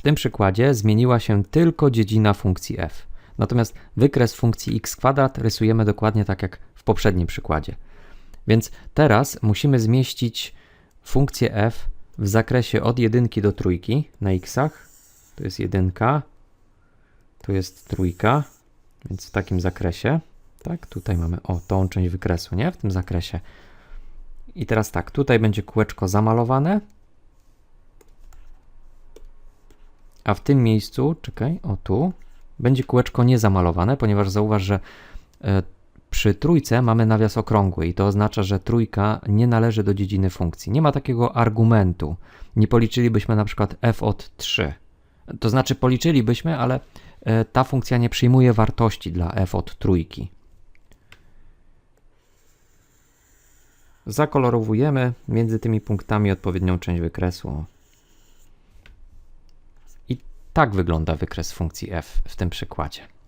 W tym przykładzie zmieniła się tylko dziedzina funkcji f. Natomiast wykres funkcji x kwadrat rysujemy dokładnie tak jak w poprzednim przykładzie. Więc teraz musimy zmieścić funkcję f w zakresie od jedynki do trójki na xach. To jest jedynka, tu jest trójka, więc w takim zakresie. Tak, tutaj mamy o tą część wykresu, nie? W tym zakresie. I teraz tak, tutaj będzie kółeczko zamalowane. A w tym miejscu, czekaj, o tu, będzie kółeczko niezamalowane, ponieważ zauważ, że e, przy trójce mamy nawias okrągły i to oznacza, że trójka nie należy do dziedziny funkcji. Nie ma takiego argumentu. Nie policzylibyśmy na przykład f od 3. To znaczy policzylibyśmy, ale e, ta funkcja nie przyjmuje wartości dla f od trójki. Zakolorowujemy między tymi punktami odpowiednią część wykresu. Tak wygląda wykres funkcji f w tym przykładzie.